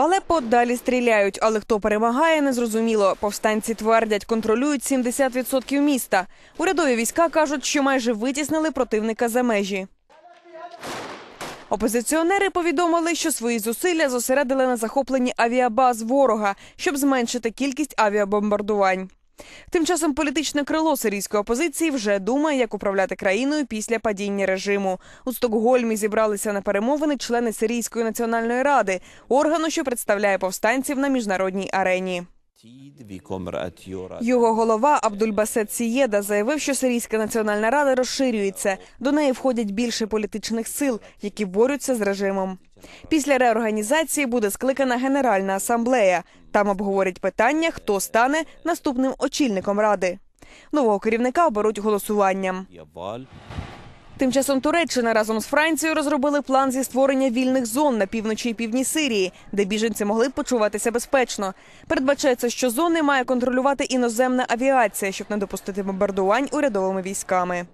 В Алеппо далі стріляють, але хто перемагає, незрозуміло. Повстанці твердять, контролюють 70% міста. Урядові війська кажуть, що майже витіснили противника за межі. Опозиціонери повідомили, що свої зусилля зосередили на захопленні авіабаз ворога, щоб зменшити кількість авіабомбардувань. Тим часом політичне крило сирійської опозиції вже думає, як управляти країною після падіння режиму. У Стокгольмі зібралися на перемовини члени Сирійської національної ради, органу, що представляє повстанців на міжнародній арені. Його голова Абдульбасет Сієда заявив, що Сирійська національна рада розширюється. До неї входять більше політичних сил, які борються з режимом. Після реорганізації буде скликана Генеральна асамблея. Там обговорять питання, хто стане наступним очільником ради. Нового керівника оберуть голосуванням. Тим часом Туреччина разом з Францією розробили план зі створення вільних зон на півночі і півдні Сирії, де біженці могли б почуватися безпечно. Передбачається, що зони має контролювати іноземна авіація, щоб не допустити бомбардувань урядовими військами.